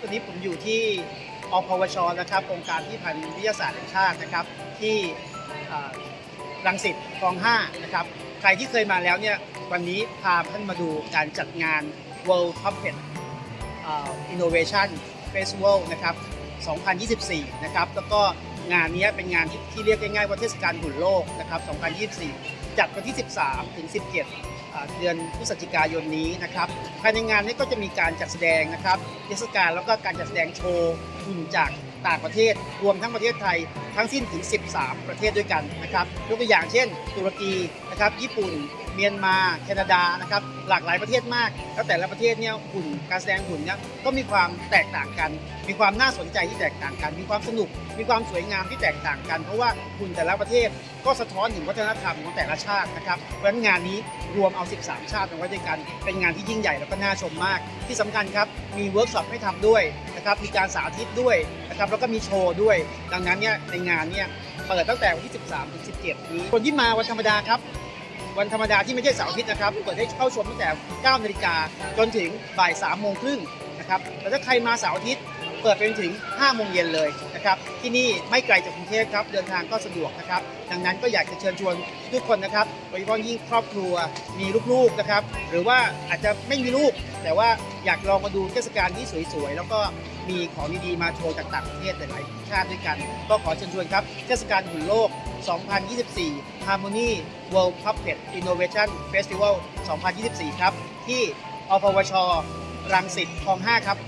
ตอนนี้ผมอยู่ที่อพวชนะครับองค์การที่พันวิทยาศาสตร์แห่งชาตินะครับ ที่รังสิตคลอง5นะครับ ใครที่เคยมาแล้วเนี่ยวันนี้พาท่านมาดูการจัดงาน World Puppet Innovation Festival นะครับ 2024 นะครับ แล้วก็งานนี้เป็นงานที่ที่เรียกง่ายๆว่าเทศกาลหุ่นโลกนะครับ 2024 จัดวันที่ 13 ถึง 17 เดือนพฤศจิกายนนี้นะครับภายในงานนี้ก็จะมีการจัดแสดงนะครับเทศกาลแล้วก็การจัดแสดงโชว์หุ่นจาก ต่างประเทศรวมทั้งประเทศไทยทั้งสิ้นถึง 13 ประเทศด้วยกันนะครับยกตัวอย่างเช่น ตุรกีนะครับญี่ปุ่น เมียนมาแคนาดานะครับหลากหลายประเทศมาก แล้วแต่ละประเทศเนี่ยหุ่นการแสดงหุ่นเนี่ยก็มีความแตกต่างกัน มีความน่าสนใจที่แตกต่างกัน มีความสนุก มีความสวยงามที่แตกต่างกัน เพราะว่าหุ่นแต่ละประเทศก็สะท้อนถึงวัฒนธรรมของแต่ละชาตินะครับเพราะฉะนั้นงานนี้รวมเอา 13 ชาติมาไว้ด้วยกัน เป็นงานที่ยิ่งใหญ่แล้วก็น่าชมมาก ที่สำคัญครับมีเวิร์กช็อปให้ทำด้วยนะครับมีการสาธิตด้วย นะครับแล้วก็มีโชว์ด้วย ดังนั้นเนี่ยในงานเนี่ยเปิดตั้งแต่วันที่ 13ถึง17 นี้ คนที่มาวันธรรมดาครับ วันธรรมดาที่ไม่ใช่เสาร์อาทิตย์นะครับเปิดให้เข้าชมตั้งแต่9นาฬิกาจนถึงบ่าย3โมงครึ่งนะครับแต่ถ้าใครมาเสาร์อาทิตย์เปิดไปจนถึง5โมงเย็นเลย นะครับที่นี่ไม่ไกลจากกรุงเทพครับเดินทางก็สะดวกนะครับ ดังนั้นก็อยากจะเชิญชวนทุกคนนะครับโดยเฉพาะยิ่งครอบครัวมีลูกๆนะครับ หรือว่าอาจจะไม่มีลูก แต่ว่าอยากลองมาดูเทศกาลที่สวยๆแล้วก็มีของดีๆมาโชว์จากต่างประเทศหลายๆชาติด้วยกัน ก็ขอเชิญชวนครับเทศกาลหุ่นโลก 2024 Harmony World Puppet Innovation Festival 2024 ครับ ที่อพวชรังสิตคลอง 5 ครับ